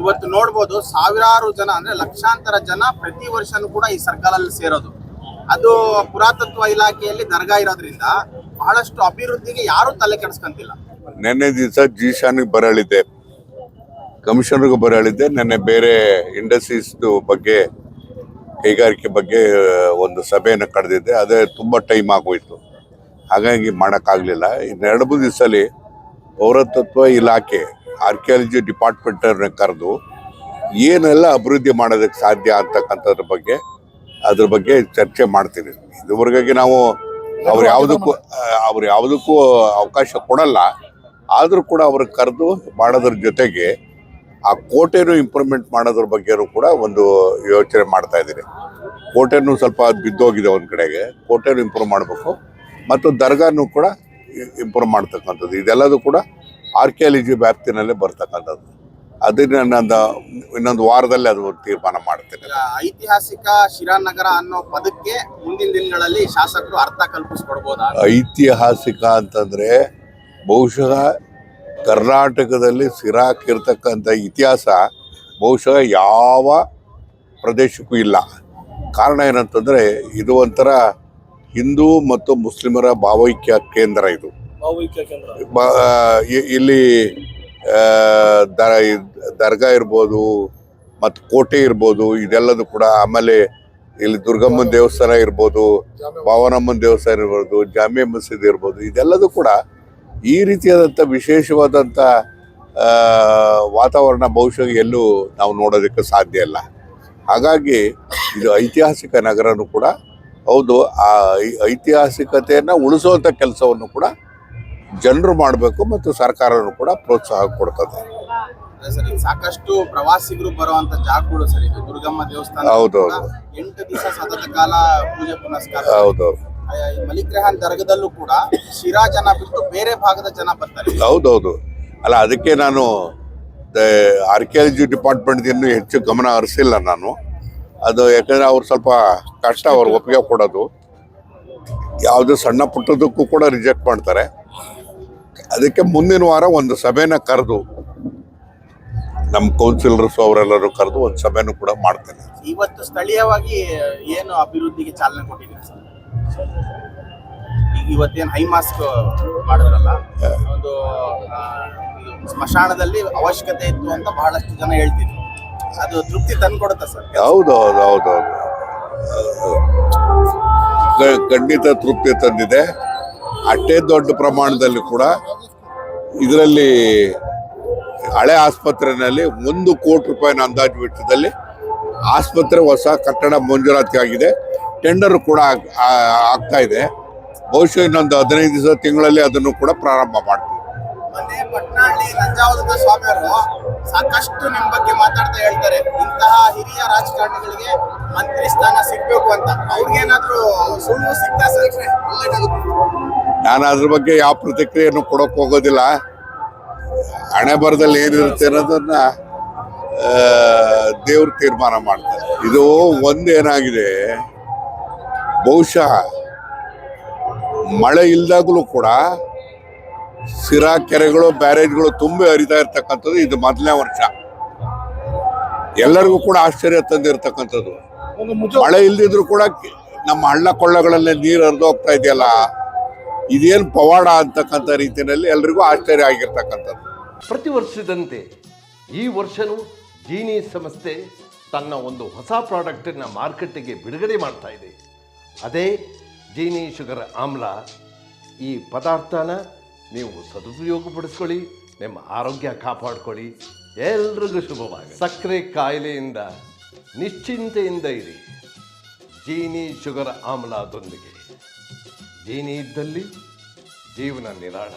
ಇವತ್ತು ನೋಡ್ಬೋದು ಸಾವಿರಾರು ಜನ, ಅಂದ್ರೆ ಲಕ್ಷಾಂತರ ಜನ ಪ್ರತಿ ವರ್ಷನೂ ಕೂಡ ಈ ಸರ್ಕಲಲ್ಲಿ ಸೇರೋದು. ಅದು ಪುರಾತತ್ವ ಇಲಾಖೆಯಲ್ಲಿ ದರ್ಗಾ ಇರೋದ್ರಿಂದ ಬಹಳಷ್ಟು ಅಭಿವೃದ್ಧಿಗೆ ಯಾರು ತಲೆ ಕೆಡಿಸ್ಕೊಂತಿಲ್ಲ. ನಿನ್ನೆ ದಿವಸ ಜೀಶಾನಿಗೆ ಬರಳಿದ್ದೆ. ಕಮಿಷನರ್ಗೂ ಬರಳಿದ್ದೆ. ನಿನ್ನೆ ಬೇರೆ ಇಂಡಸ್ಟ್ರೀಸ್ ಬಗ್ಗೆ, ಕೈಗಾರಿಕೆ ಬಗ್ಗೆ ಒಂದು ಸಭೆಯನ್ನು ಕರೆದಿದ್ದೆ ಅದೇ ತುಂಬ ಟೈಮ್ ಆಗೋಯ್ತು. ಹಾಗಾಗಿ ಮಾಡೋಕ್ಕಾಗಲಿಲ್ಲ. ಇನ್ನೆರಡು ಮೂರು ದಿವಸದಲ್ಲಿ ಪೌರತತ್ವ ಇಲಾಖೆ ಆರ್ಕಿಯಾಲಜಿ ಡಿಪಾರ್ಟ್ಮೆಂಟವ್ರನ್ನ ಕರೆದು ಏನೆಲ್ಲ ಅಭಿವೃದ್ಧಿ ಮಾಡೋದಕ್ಕೆ ಸಾಧ್ಯ ಅಂತಕ್ಕಂಥದ್ರ ಬಗ್ಗೆ ಅದ್ರ ಬಗ್ಗೆ ಚರ್ಚೆ ಮಾಡ್ತೀನಿ ಇದುವರೆಗಾಗಿ ನಾವು ಅವ್ರು ಯಾವುದಕ್ಕೂ ಅವ್ರು ಯಾವುದಕ್ಕೂ ಅವಕಾಶ ಕೊಡಲ್ಲ. ಆದರೂ ಕೂಡ ಅವ್ರಿಗೆ ಕರೆದು ಮಾಡೋದ್ರ ಜೊತೆಗೆ ಆ ಕೋಟೆನೂ ಇಂಪ್ರೂವ್ಮೆಂಟ್ ಮಾಡೋದ್ರ ಬಗ್ಗೆನೂ ಕೂಡ ಒಂದು ಯೋಚನೆ ಮಾಡ್ತಾ ಇದ್ದೀನಿ. ಕೋಟೆನೂ ಸ್ವಲ್ಪ ಬಿದ್ದೋಗಿದೆ ಒಂದು ಕಡೆಗೆ. ಕೋಟೆನೂ ಇಂಪ್ರೂವ್ ಮಾಡಬೇಕು. ಮತ್ತು ದರ್ಗಾನೂ ಕೂಡ ಇಂಪ್ರೂವ್ ಮಾಡ್ತಕ್ಕಂಥದ್ದು. ಇದೆಲ್ಲದೂ ಕೂಡ ಆರ್ಕಿಯಾಲಜಿ ವ್ಯಾಪ್ತಿನಲ್ಲೇ ಬರ್ತಕ್ಕಂಥದ್ದು. ಅದನ್ನ ನನ್ನ ಇನ್ನೊಂದು ವಾರದಲ್ಲಿ ಅದು ತೀರ್ಮಾನ ಮಾಡ್ತೇನೆ. ಐತಿಹಾಸಿಕ ಶಿರಾನಗರ ಅನ್ನೋ ಪದಕ್ಕೆ ಮುಂದಿನ ದಿನಗಳಲ್ಲಿ ಶಾಸಕರು ಅರ್ಥ ಕಲ್ಪಿಸ್ಕೊಡ್ಬೋದಾ? ಐತಿಹಾಸಿಕ ಅಂತಂದ್ರೆ ಬಹುಶಃ ಕರ್ನಾಟಕದಲ್ಲಿ ಸಿರಾಕಿರ್ತಕ್ಕಂಥ ಇತಿಹಾಸ ಬಹುಶಃ ಯಾವ ಪ್ರದೇಶಕ್ಕೂ ಇಲ್ಲ. ಕಾರಣ ಏನಂತಂದ್ರೆ ಇದು ಒಂಥರ ಹಿಂದೂ ಮತ್ತು ಮುಸ್ಲಿಮರ ಭಾವೈಕ್ಯ ಕೇಂದ್ರ ಇದು. ಇಲ್ಲಿ ದರ್ಗಾ ಇರ್ಬೋದು ಮತ್ತು ಕೋಟೆ ಇರ್ಬೋದು ಇದೆಲ್ಲದೂ ಕೂಡ ಆಮೇಲೆ ಇಲ್ಲಿ ದುರ್ಗಮ್ಮನ ದೇವಸ್ಥಾನ ಇರ್ಬೋದು ಭಾವನಮ್ಮನ ದೇವಸ್ಥಾನ ಇರ್ಬೋದು ಜಾಮಿಯಾ ಮಸೀದಿ ಇರ್ಬೋದು ಇದೆಲ್ಲದೂ ಕೂಡ ಈ ರೀತಿಯಾದಂಥ ವಿಶೇಷವಾದಂಥ ವಾತಾವರಣ ಬಹುಶಃ ಎಲ್ಲೂ ನಾವು ನೋಡೋದಕ್ಕೆ ಸಾಧ್ಯ ಇಲ್ಲ. ಹಾಗಾಗಿ ಇದು ಐತಿಹಾಸಿಕ ನಗರನೂ ಕೂಡ ಹೌದು ಆ ಐತಿಹಾಸಿಕತೆಯನ್ನು ಉಳಿಸುವಂಥ ಕೆಲಸವನ್ನು ಕೂಡ ಜನರು ಮಾಡಬೇಕು ಮತ್ತು ಸರ್ಕಾರನೂ ಕೂಡ ಪ್ರೋತ್ಸಾಹ ಕೊಡ್ತದೆ. ಸರ್ ಸಾಕಷ್ಟು ಪ್ರವಾಸಿಗರು ಬರುವಂತ ಜಾಗಗಳು ಸರ್ ಇದು ದುರ್ಗಮ್ಮ ದೇವಸ್ಥಾನ ಹೌದೌದು. ಹೌದು ಎಂಟು ದಿವಸ ಸತತ ಕಾಲ ಪೂಜೆ ಪುನಸ್ಕಾರ ಹೌದು ಆ, ಈ ಮಲಿಕ್ ರೆಹಾನ್ ದರ್ಗದಲ್ಲೂ ಕೂಡ ಶಿರಾ ಜನ ಬಿಟ್ಟು ಬೇರೆ ಭಾಗದ ಜನ ಬರ್ತಾರೆ. ಹೌದೌದು ಅಲ್ಲ ಅದಕ್ಕೆ ನಾನು ಆರ್ಕಿಯಾಲಜಿ ಡಿಪಾರ್ಟ್ಮೆಂಟ್ ಇನ್ನೂ ಹೆಚ್ಚು ಗಮನ ಹರಿಸಿಲ್ಲ ನಾನು. ಅದು ಯಾಕಂದ್ರೆ ಅವ್ರು ಸ್ವಲ್ಪ ಕಷ್ಟ ಅವ್ರು ಒಪ್ಪಿಗೆ ಕೊಡೋದು. ಯಾವುದೇ ಸಣ್ಣ ಪುಟ್ಟದಕ್ಕೂ ಕೂಡ ರಿಜೆಕ್ಟ್ ಮಾಡ್ತಾರೆ. ಅದಕ್ಕೆ ಮುಂದಿನ ವಾರ ಒಂದು ಸಭೆನ ಕರೆದು ನಮ್ಮ ಕೌನ್ಸಿಲರ್ಸ್ ಅವರೆಲ್ಲರೂ ಕರೆದು ಒಂದು ಸಭೆನೂ ಕೂಡ ಮಾಡ್ತೇನೆ. ಇವತ್ತು ಸ್ಥಳೀಯವಾಗಿ ಏನು ಅಭಿವೃದ್ಧಿಗೆ ಚಾಲನೆ ಕೊಟ್ಟಿದ್ದೀರಿ ಸರ್? ಈಗ ಇವತ್ತೇನು ಹೈ ಮಾಸ್ಕ್ ಮಾಡಿದ್ರಲ್ಲ ಒಂದು ಸ್ಮಶಾನದಲ್ಲಿ ಅವಶ್ಯಕತೆ ಇತ್ತು ಅಂತ ಬಹಳಷ್ಟು ಜನ ಹೇಳ್ತಿದ್ರು. ಅದು ತೃಪ್ತಿ ತಂದ್ಕೊಡುತ್ತೆ ಸರ್? ಹೌದು ಹೌದು ಹೌದು ಹೌದು ಖಂಡಿತ ತೃಪ್ತಿ ತಂದಿದೆ. ಅಷ್ಟೇ ದೊಡ್ಡ ಪ್ರಮಾಣದಲ್ಲಿ ಕೂಡ ಇದರಲ್ಲಿ ಹಳೆ ಆಸ್ಪತ್ರೆಯಲ್ಲಿ ಒಂದು ಕೋಟಿ ರೂಪಾಯಿನ ಅಂದಾಜು ವೆಚ್ಚದಲ್ಲಿ ಆಸ್ಪತ್ರೆ ಹೊಸ ಕಟ್ಟಡ ಮಂಜೂರಾತಿ ಆಗಿದೆ. ಟೆಂಡರ್ ಕೂಡ ಆಗ್ತಾ ಇದೆ. ಬಹುಶಃ ಇನ್ನೊಂದು ಹದಿನೈದು ದಿವಸ ತಿಂಗಳಲ್ಲಿ ಅದನ್ನು ಕೂಡ ಪ್ರಾರಂಭ ಮಾಡ್ತೀವಿ. ಸಾಕಷ್ಟು ನಿಮ್ಮ ಬಗ್ಗೆ ಮಾತಾಡ್ತಾ ಹೇಳ್ತಾರೆ. ಇಂತಹ ಹಿರಿಯ ರಾಜಕಾರಣಿಗಳಿಗೆ ಮಂತ್ರಿ ಸ್ಥಾನ ಸಿಗ್ಬೇಕು ಅಂತ. ಅವ್ರಿಗೇನಾದ್ರೂ ಸುಳ್ಳು ಸಿಗ್ತಾ ಸರ್? ಒಳ್ಳೇದಾಗುತ್ತೆ. ನಾನು ಅದ್ರ ಬಗ್ಗೆ ಯಾವ ಪ್ರತಿಕ್ರಿಯೆಯನ್ನು ಕೊಡೋಕೆ ಹೋಗೋದಿಲ್ಲ. ಹಣೆ ಬರದಲ್ಲಿ ಏನಿರುತ್ತೆ ಅನ್ನೋದನ್ನ ದೇವ್ರ ತೀರ್ಮಾನ ಮಾಡ್ತಾರೆ. ಇದು ಒಂದೇನಾಗಿದೆ ಬಹುಶಃ ಮಳೆ ಇಲ್ದಾಗಲೂ ಕೂಡ ಸಿರಾ ಕೆರೆಗಳು ಬ್ಯಾರೇಜ್ಗಳು ತುಂಬಿ ಹರಿತಾ ಇರ್ತಕ್ಕಂಥದ್ದು ಇದು ಮೊದಲನೇ ವರ್ಷ. ಎಲ್ಲರಿಗೂ ಕೂಡ ಆಶ್ಚರ್ಯ ತಂದಿರತಕ್ಕಂಥದ್ದು. ಮಳೆ ಇಲ್ದಿದ್ರು ಕೂಡ ನಮ್ಮ ಹಳ್ಳ ಕೊಳ್ಳಗಳಲ್ಲಿ ನೀರು ಹರಿದು ಹೋಗ್ತಾ ಇದೆಯಲ್ಲ? ಇದೇನು ಪವಾಡ ಅಂತಕ್ಕಂಥ ರೀತಿಯಲ್ಲಿ ಎಲ್ರಿಗೂ ಆಶ್ಚರ್ಯ ಆಗಿರ್ತಕ್ಕಂಥದ್ದು. ಪ್ರತಿ ವರ್ಷದಂತೆ ಈ ವರ್ಷನೂ ಜೀನಿ ಸಂಸ್ಥೆ ತನ್ನ ಒಂದು ಹೊಸ ಪ್ರಾಡಕ್ಟನ್ನು ಮಾರ್ಕೆಟಿಗೆ ಬಿಡುಗಡೆ ಮಾಡ್ತಾ ಇದೆ. ಅದೇ ಜೀನಿ ಶುಗರ್ ಆಮ್ಲ. ಈ ಪದಾರ್ಥನ ನೀವು ಸದುಪಯೋಗಪಡಿಸ್ಕೊಳ್ಳಿ, ನಿಮ್ಮ ಆರೋಗ್ಯ ಕಾಪಾಡ್ಕೊಳ್ಳಿ. ಎಲ್ರಿಗೂ ಶುಭವಾಗಿ ಸಕ್ಕರೆ ಕಾಯಿಲೆಯಿಂದ ನಿಶ್ಚಿಂತೆಯಿಂದ ಇರಿ. ಜೀನಿ ಶುಗರ್ ಆಮ್ಲದೊಂದಿಗೆ. ಜೀನಿ ಇದ್ದಲ್ಲಿ ಜೀವನ ನಿರಾಳ.